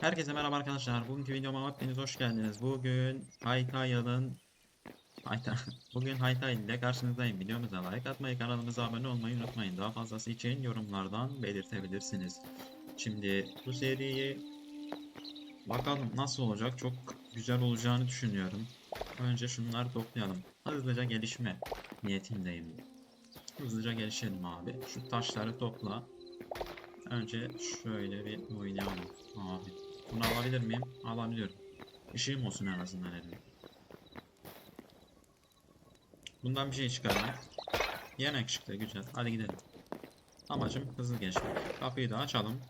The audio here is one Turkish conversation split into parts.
Herkese merhaba arkadaşlar. Bugünkü videoma hepiniz hoş geldiniz. Bugün Haytaya'nın Hayta Bugün Haytay ile karşınızdayım. Videomuza like atmayı, kanalımıza abone olmayı unutmayın. Daha fazlası için yorumlardan belirtebilirsiniz. Şimdi bu seriyi bakalım nasıl olacak. Çok güzel olacağını düşünüyorum. Önce şunları toplayalım. Hızlıca gelişme niyetindeyim. Hızlıca gelişelim abi. Şu taşları topla. Önce şöyle bir oynayalım abi. Bunu alabilir miyim? Alabiliyorum. Işığım olsun en azından elimde. Bundan bir şey çıkarmak. Yemek çıktı güzel. Hadi gidelim. Amacım hızlı geçmek. Kapıyı da açalım.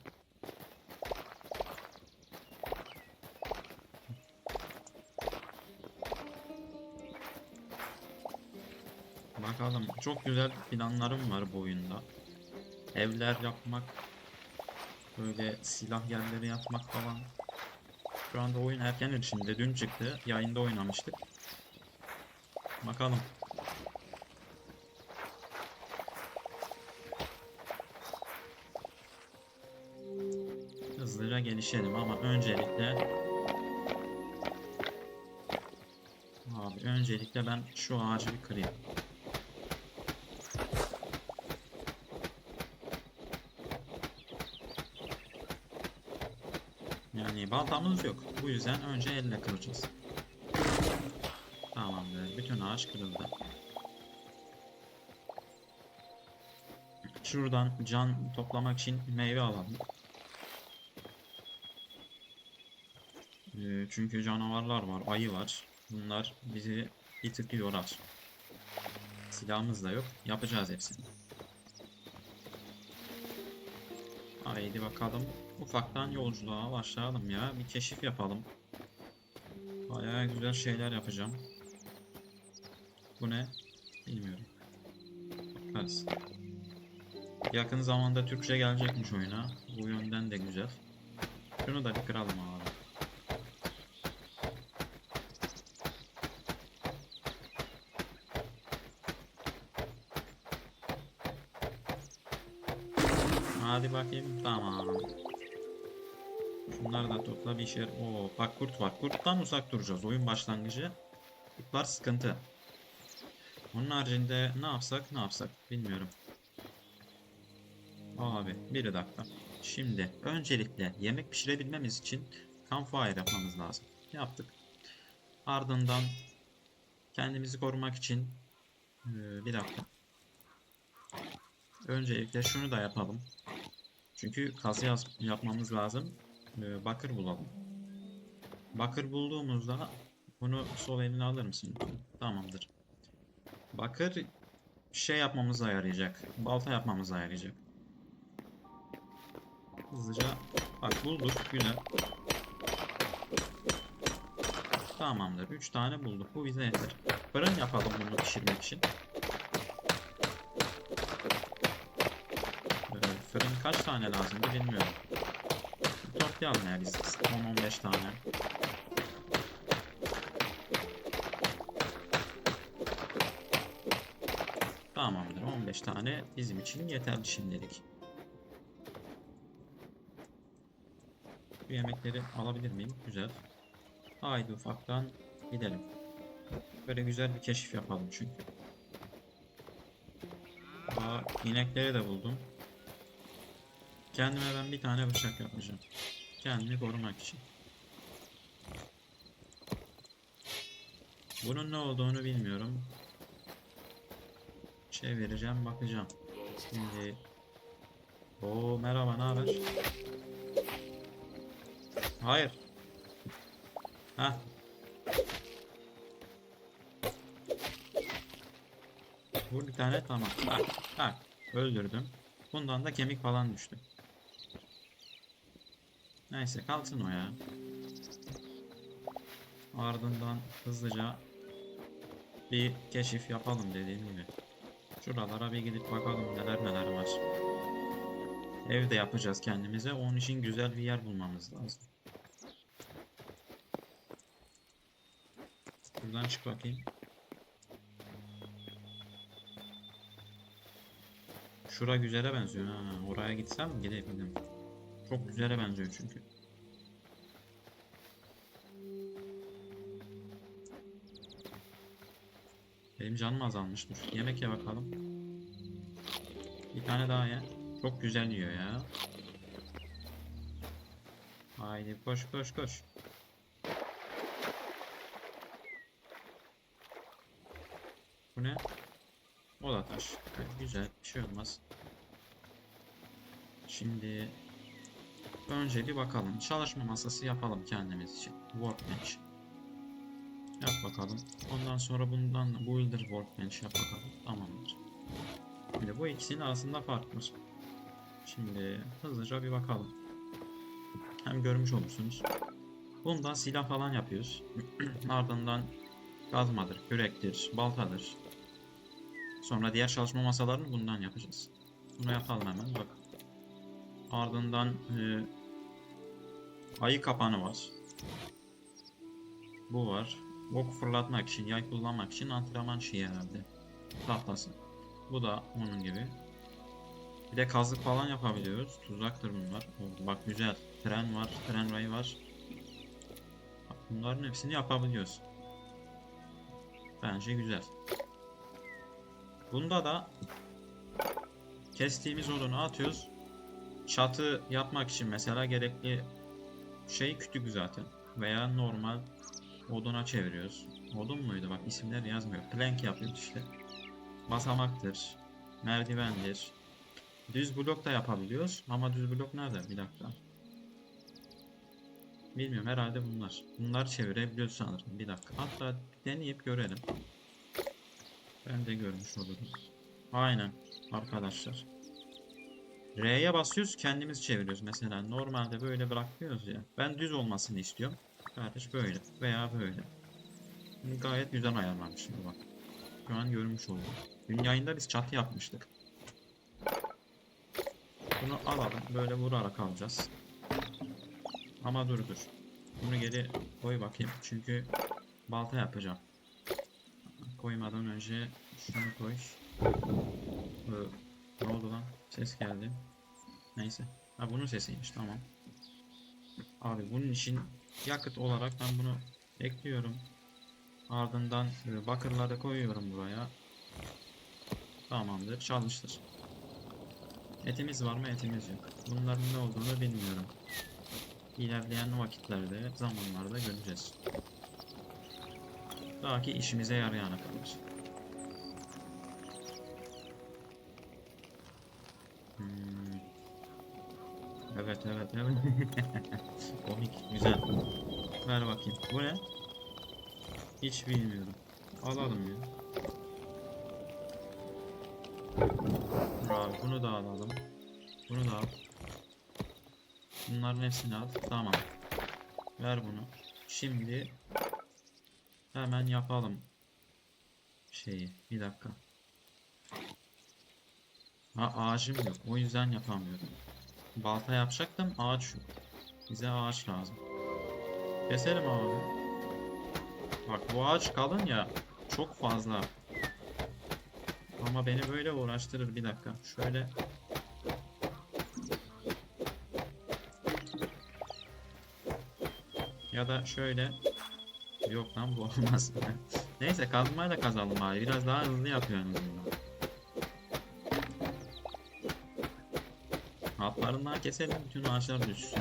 Bakalım. Çok güzel planlarım var bu oyunda. Evler yapmak, böyle silah yerleri yapmak falan. Şu anda oyun erken erişimde. Dün çıktı. Yayında oynamıştık. Bakalım. Hızlıca gelişelim ama öncelikle Abi öncelikle ben şu ağacı bir kırayım. Yani baltamız yok. Bu yüzden önce elle kıracağız. Tamamdır. Bütün ağaç kırıldı. Şuradan can toplamak için meyve alalım. Ee, çünkü canavarlar var, ayı var. Bunlar bizi bir tık yorar. Silahımız da yok. Yapacağız hepsini. Haydi bakalım. Ufaktan yolculuğa başlayalım ya. Bir keşif yapalım. Bayağı güzel şeyler yapacağım. Bu ne? Bilmiyorum. Bakarız. Yakın zamanda Türkçe gelecekmiş oyuna. Bu yönden de güzel. Şunu da bir kıralım abi. Hadi bakayım. Tamam. Şunları da topla bir şey. Oo, bak kurt var. Kurttan uzak duracağız. Oyun başlangıcı. Kurtlar sıkıntı. Onun haricinde ne yapsak ne yapsak bilmiyorum. Abi bir dakika. Şimdi öncelikle yemek pişirebilmemiz için campfire yapmamız lazım. Yaptık. Ardından kendimizi korumak için Ee, bir dakika. Öncelikle şunu da yapalım. Çünkü kazı yapmamız lazım. Ee, bakır bulalım. Bakır bulduğumuzda bunu sol eline alır mısın? Tamamdır. Bakır şey yapmamıza yarayacak. Balta yapmamıza yarayacak. Hızlıca bak bulduk. Güzel. Tamamdır. 3 tane bulduk. Bu bize yeter. Fırın yapalım bunu pişirmek için. Ee, fırın kaç tane lazımdı bilmiyorum. Toplayalım ya biz 10-15 tane. Tamamdır 15 tane bizim için yeterli şimdilik. Bu yemekleri alabilir miyim? Güzel. Haydi ufaktan gidelim. Böyle güzel bir keşif yapalım çünkü. Aa, inekleri de buldum. Kendime ben bir tane bıçak yapacağım. Kendimi korumak için. Bunun ne olduğunu bilmiyorum. Çevireceğim bakacağım. Şimdi Oo merhaba ne haber? Hayır. Ha. Vur bir tane tamam. Tak tak. Öldürdüm. Bundan da kemik falan düştü. Neyse kalsın o ya. Ardından hızlıca bir keşif yapalım dediğim gibi. Şuralara bir gidip bakalım neler neler var. Evde yapacağız kendimize. Onun için güzel bir yer bulmamız lazım. Buradan çık bakayım. Şura güzele benziyor ha. Oraya gitsem gidebilirim. Çok güzele benziyor çünkü. Benim canım azalmış. Dur yemek ye bakalım. Bir tane daha ye. Çok güzel yiyor ya. Haydi koş koş koş. Bu ne? O da taş. Güzel bir şey olmaz. Şimdi önce bir bakalım. Çalışma masası yapalım kendimiz için. Workbench. Yap bakalım. Ondan sonra bundan Builder Workbench yap bakalım. Tamamdır. Şimdi bu ikisinin arasında fark var. Şimdi hızlıca bir bakalım. Hem görmüş olursunuz. Bundan silah falan yapıyoruz. Ardından kazmadır, kürektir, baltadır. Sonra diğer çalışma masalarını bundan yapacağız. Bunu yapalım hemen bak. Ardından e, ayı kapanı var. Bu var. Ok fırlatmak için, yay kullanmak için antrenman şeyi herhalde. Tahtası. Bu da onun gibi. Bir de kazık falan yapabiliyoruz. Tuzaktır bunlar. Oo, Bak güzel. Tren var, tren rayı var. Bunların hepsini yapabiliyoruz. Bence güzel. Bunda da kestiğimiz odunu atıyoruz. Çatı yapmak için mesela gerekli şey kütük zaten. Veya normal oduna çeviriyoruz. Odun muydu? Bak isimler yazmıyor. Plank yapıyoruz işte. Basamaktır. Merdivendir. Düz blok da yapabiliyoruz. Ama düz blok nerede? Bir dakika. Bilmiyorum herhalde bunlar. Bunlar çevirebiliyoruz sanırım. Bir dakika. Hatta deneyip görelim. Ben de görmüş olurum. Aynen arkadaşlar. R'ye basıyoruz kendimiz çeviriyoruz. Mesela normalde böyle bırakıyoruz ya. Ben düz olmasını istiyorum. Kardeş böyle veya böyle. Gayet güzel ayarlamışım bak. Şu an görmüş oldum. Dün yayında biz çatı yapmıştık. Bunu alalım. Böyle vurarak alacağız. Ama dur dur. Bunu geri koy bakayım. Çünkü balta yapacağım. Koymadan önce şunu koy. Ee, ne oldu lan? Ses geldi. Neyse. Ha bunun sesiymiş tamam. Abi bunun için yakıt olarak ben bunu ekliyorum. Ardından e, bakırları koyuyorum buraya. Tamamdır. Çalıştır. Etimiz var mı? Etimiz yok. Bunların ne olduğunu bilmiyorum. İlerleyen vakitlerde, zamanlarda göreceğiz. Daha ki işimize yarayana kadar. Evet evet evet. Komik, güzel. Ver bakayım. Bu ne? Hiç bilmiyorum. Alalım ya. Abi bunu da alalım. Bunu da al. Bunların hepsini al. Tamam. Ver bunu. Şimdi hemen yapalım şeyi. Bir dakika. Ha ağacım yok. O yüzden yapamıyorum. Balta yapacaktım. Ağaç yok. Bize ağaç lazım. Keselim abi. Bak bu ağaç kalın ya. Çok fazla. Ama beni böyle uğraştırır. Bir dakika. Şöyle Ya da şöyle Yok lan bu olmaz. Neyse kazmayla kazalım abi. Biraz daha hızlı yapıyor en Altlarından keselim bütün ağaçlar düşsün.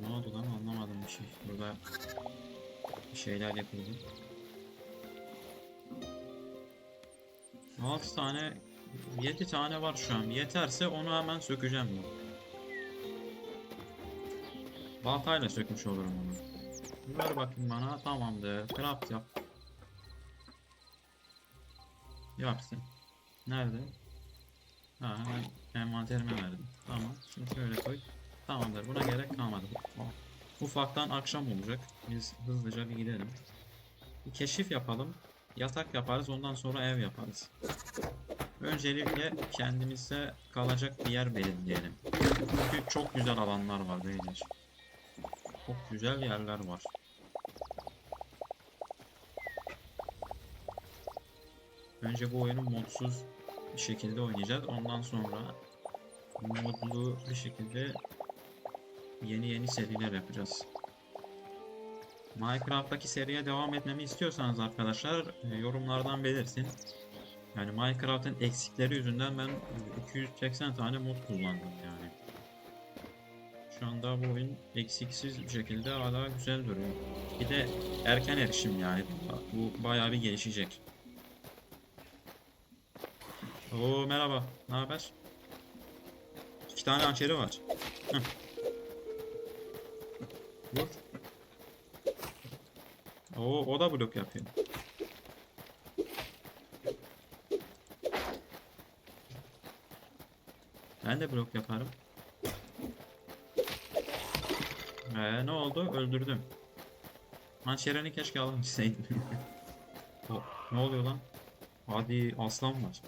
Ne oldu lan anlamadım bir şey. Burada bir şeyler yapıldı. 6 tane 7 tane var şu an. Yeterse onu hemen sökeceğim ben. Baltayla sökmüş olurum onu. Ver bakayım bana. Tamamdır. Craft yap. Yapsın. Nerede? Ha hemen envanterime verdim. Tamam. Şimdi şöyle koy. Tamamdır. Buna gerek kalmadı. Ufaktan akşam olacak. Biz hızlıca bir gidelim. Bir keşif yapalım. Yatak yaparız. Ondan sonra ev yaparız. Öncelikle kendimize kalacak bir yer belirleyelim. Çünkü çok güzel alanlar var beyler. Çok güzel yerler var. Önce bu oyunu modsuz bir şekilde oynayacağız. Ondan sonra modlu bir şekilde yeni yeni seriler yapacağız. Minecraft'taki seriye devam etmemi istiyorsanız arkadaşlar e, yorumlardan belirtin. Yani Minecraft'ın eksikleri yüzünden ben e, 280 tane mod kullandım yani. Şu anda bu oyun eksiksiz bir şekilde hala güzel duruyor. Bir de erken erişim yani. Bu bayağı bir gelişecek. Oo merhaba. Ne haber? İki tane hançeri var. Heh. Vur. Oo o da blok yapıyor. Ben de blok yaparım. Ee, ne oldu? Öldürdüm. Hançerini keşke alabilseydim. O, ne oluyor lan? Hadi aslan var.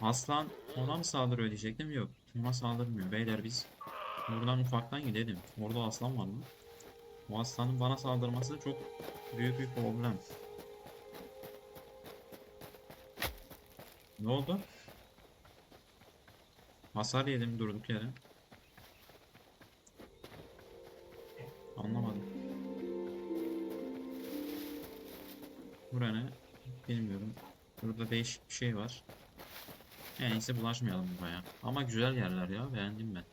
Aslan ona mı saldırıyor diyecektim. Yok. Ona saldırmıyor. Beyler biz buradan ufaktan gidelim. Orada aslan var mı? Bu aslanın bana saldırması çok büyük bir problem. Ne oldu? Hasar yedim durduk yere. Anlamadım. Bura ne? Bilmiyorum. Burada değişik bir şey var. En iyisi bulaşmayalım buraya. Ama güzel yerler ya. Beğendim ben.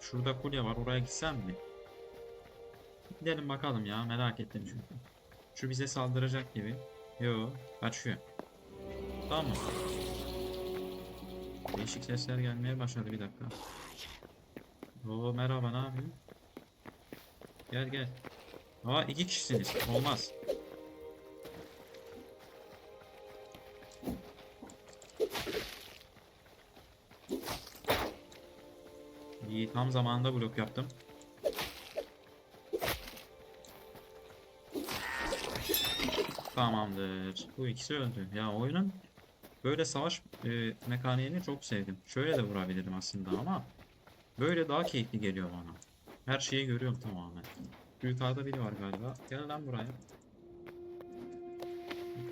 Şurada kulye var. Oraya gitsem mi? Gidelim bakalım ya. Merak ettim çünkü. Şu bize saldıracak gibi. Yo. Kaçıyor. Tamam. Değişik sesler gelmeye başladı bir dakika. Oo merhaba ne yapıyorsun? Gel gel. Aa iki kişisiniz. Olmaz. İyi tam zamanında blok yaptım. Tamamdır. Bu ikisi öldü. Ya oyunun böyle savaş e, mekaniğini çok sevdim. Şöyle de vurabilirim aslında ama böyle daha keyifli geliyor bana. Her şeyi görüyorum tamamen. Yukarıda biri var galiba. Gel lan buraya.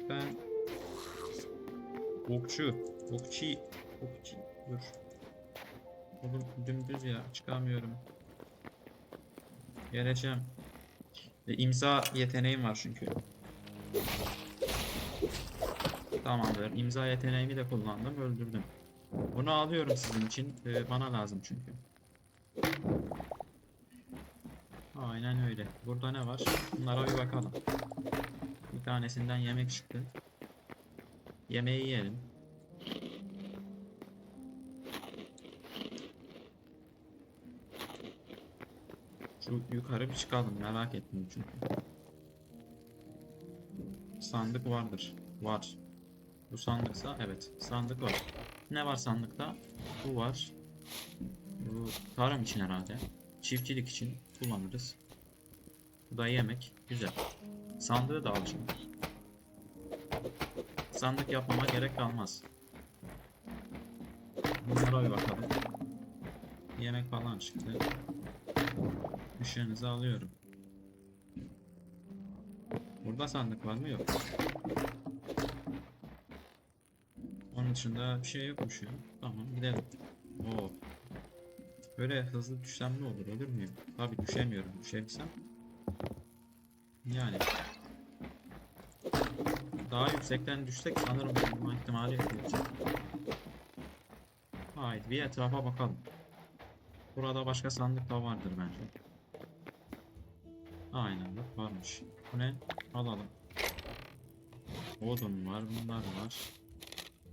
Ben okçu, okçu, okçu. Dur. Oğlum dümdüz ya çıkamıyorum. Geleceğim. E, imza yeteneğim var çünkü. Tamamdır. İmza yeteneğimi de kullandım. Öldürdüm. Bunu alıyorum sizin için. E, bana lazım çünkü. Aynen öyle. Burada ne var? Bunlara bir bakalım. Bir tanesinden yemek çıktı. Yemeği yiyelim. Şu yukarı bir çıkalım merak ettim çünkü. Sandık vardır. Var. Bu sandıksa evet sandık var. Ne var sandıkta? Bu var. Bu tarım için herhalde. Çiftçilik için kullanırız. Bu da yemek. Güzel. Sandığı da alacağım. Sandık yapmama gerek kalmaz. Bunlara bir bakalım. Yemek falan çıktı. Işığınızı alıyorum. Burada sandık var mı? Yok. Onun dışında bir şey yokmuş ya. Tamam gidelim. Oo. Böyle hızlı düşsem ne olur? Ölür müyüm? Tabii düşemiyorum. Düşebilsem. Yani. Daha yüksekten düşsek sanırım bulma ihtimali yok. Haydi bir etrafa bakalım. Burada başka sandık da vardır bence. Aynen bak varmış. Bu ne? Alalım. Odun var, bunlar var.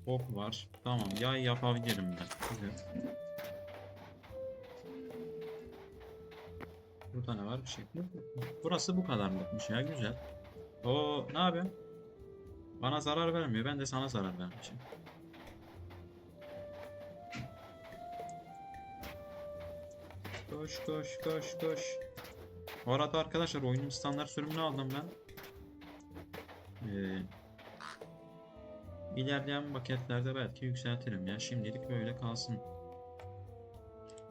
Ok var. Tamam, yay yapabilirim ben. Güzel. Burada ne var bir şey? yok. Burası bu kadarlıkmış ya, güzel. O ne yapıyorsun? Bana zarar vermiyor, ben de sana zarar vermişim. Koş koş koş koş. Bu arada arkadaşlar oyunun standart sürümünü aldım ben. Ee, ilerleyen paketlerde belki yükseltirim ya. Şimdilik böyle kalsın.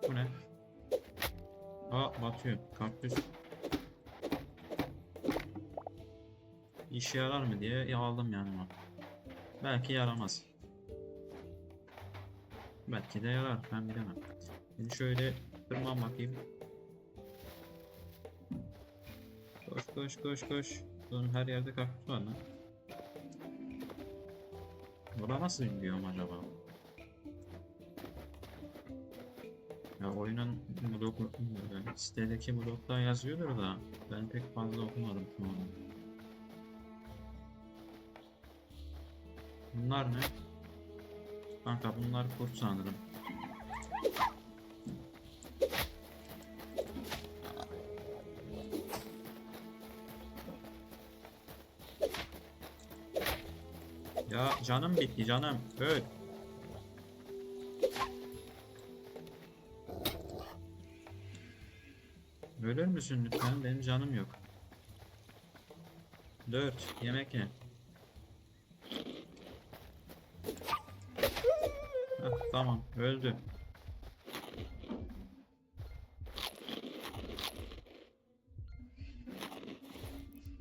Bu ne? Aa batıyor. Kaktüs. işe yarar mı diye aldım yanıma. Belki yaramaz. Belki de yarar ben bilemem. Şimdi şöyle tırman bakayım. Koş koş koş koş. Oğlum her yerde kaktüs var lan. Buna nasıl gidiyorum acaba? Ya oyunun bloku, sitedeki blokta yazıyordur da ben pek fazla okumadım şu an. Bunlar ne? Kanka bunlar kurt sanırım. Ya canım bitti canım. Öl. Ölür müsün lütfen? Benim canım yok. 4. Yemek ye. Heh, tamam. Öldü.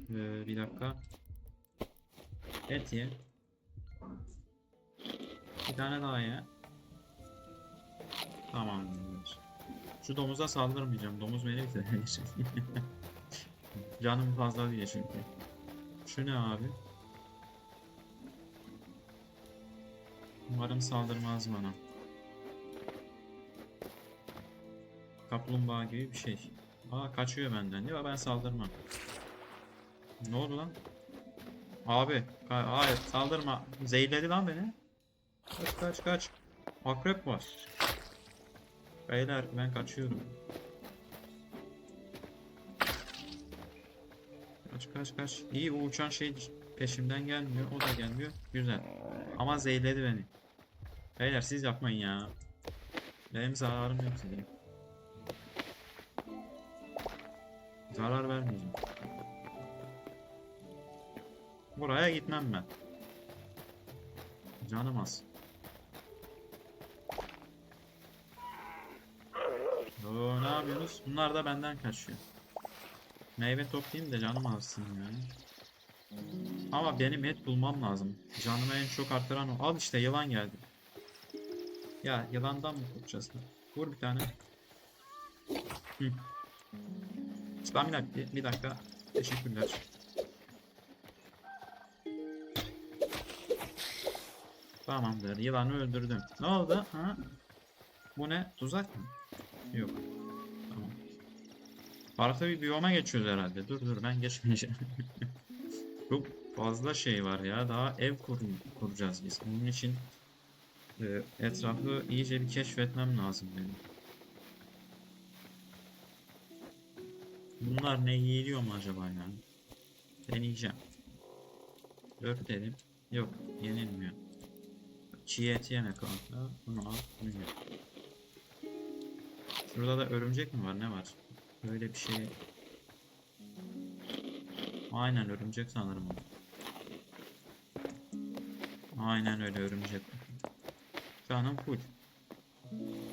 Ee, bir dakika. Et ye. Bir tane daha ye. Tamamdır. Şu domuza saldırmayacağım. Domuz beni bitirecek. Canım fazla değil çünkü. Şu ne abi? Umarım saldırmaz bana. Kaplumbağa gibi bir şey. Aa kaçıyor benden. Ya ben saldırmam. Ne oldu lan? Abi, hayır saldırma. Zehirledi lan beni. Kaç kaç kaç. Akrep var. Beyler ben kaçıyorum. Kaç kaç kaç. İyi o uçan şey peşimden gelmiyor. O da gelmiyor. Güzel. Ama zehirledi beni. Beyler siz yapmayın ya. Benim zararım yok size. Zarar vermeyeceğim. Buraya gitmem ben. Canım az. Oo, ne yapıyorsunuz? Bunlar da benden kaçıyor. Meyve toplayayım da canım alsın ya. Ama benim et bulmam lazım. Canımı en çok arttıran o. Al işte yılan geldi. Ya yılandan mı korkacağız? Vur bir tane. Hı. Stamina bitti. Bir dakika. Teşekkürler. Tamamdır. Yılanı öldürdüm. Ne oldu? Ha? Bu ne? Tuzak mı? Yok. Tamam. Farklı bir biyoma geçiyoruz herhalde. Dur dur ben geçmeyeceğim. Çok fazla şey var ya. Daha ev kur kuracağız biz. Bunun için e, etrafı iyice bir keşfetmem lazım benim. Bunlar ne yiyiliyor mu acaba ya? Deneyeceğim. Dört dedim. Yok yenilmiyor. Çiğ et yeme kanka. Bunu al. Bunu ye. Şurada da örümcek mi var? Ne var? Böyle bir şey. Aynen örümcek sanırım. Aynen öyle örümcek. Canım full.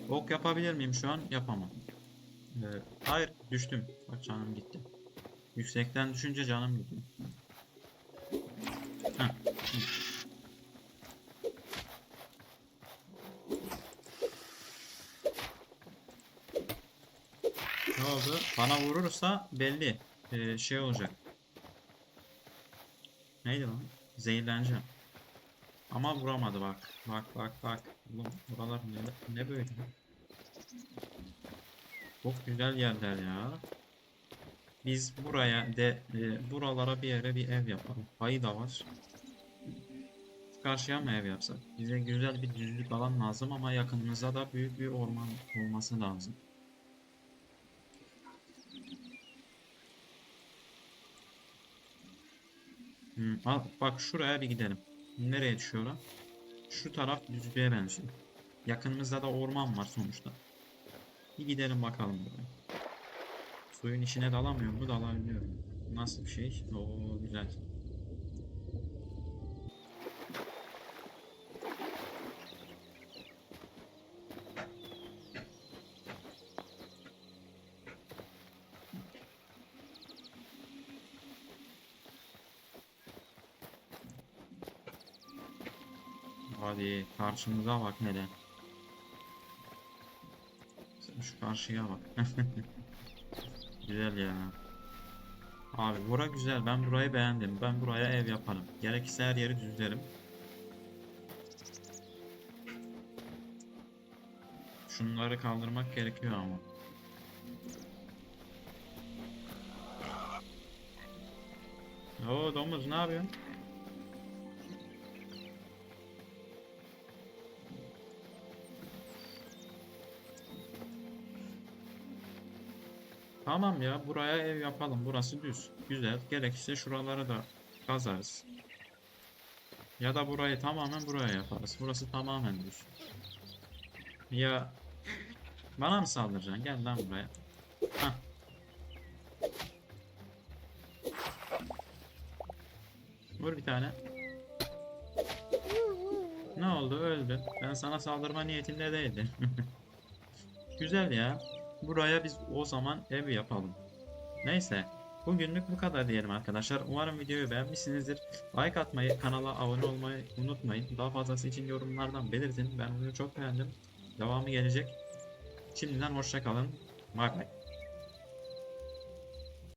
Ok yapabilir miyim şu an? Yapamam. Ee, hayır düştüm. Bak canım gitti. Yüksekten düşünce canım gitti. Oldu? Bana vurursa belli. Ee, şey olacak. Neydi lan? Zehirleneceğim. Ama vuramadı bak. Bak bak bak. Oğlum buralar ne, ne böyle? Çok güzel yerler ya. Biz buraya de e, buralara bir yere bir ev yapalım. Payı da var. Karşıya mı ev yapsak? Bize güzel bir düzlük alan lazım ama yakınımızda da büyük bir orman olması lazım. Hmm, bak şuraya bir gidelim. Nereye düşüyor? Şu taraf düzlüğe benziyor. Yakınımızda da orman var sonuçta. Bir gidelim bakalım buraya. Suyun içine dalamıyor mu? Dalabiliyorum. Nasıl bir şey? Oo güzel. Karşımıza bak hele. Sen şu karşıya bak. Güzel ya. Abi bura güzel. Ben burayı beğendim. Ben buraya ev yaparım. Gerekirse her yeri düzlerim. Şunları kaldırmak gerekiyor ama. Oo domuz ne yapıyorsun? Tamam ya buraya ev yapalım. Burası düz. Güzel. Gerekirse şuraları da kazarız. Ya da burayı tamamen buraya yaparız. Burası tamamen düz. Ya bana mı saldıracaksın? Gel lan buraya. Hah. Vur bir tane. Ne oldu? Öldü. Ben sana saldırma niyetinde değildim. Güzel ya. Buraya biz o zaman ev yapalım. Neyse. Bugünlük bu kadar diyelim arkadaşlar. Umarım videoyu beğenmişsinizdir. Like atmayı, kanala abone olmayı unutmayın. Daha fazlası için yorumlardan belirtin. Ben bunu çok beğendim. Devamı gelecek. Şimdiden hoşça kalın. Bay bay.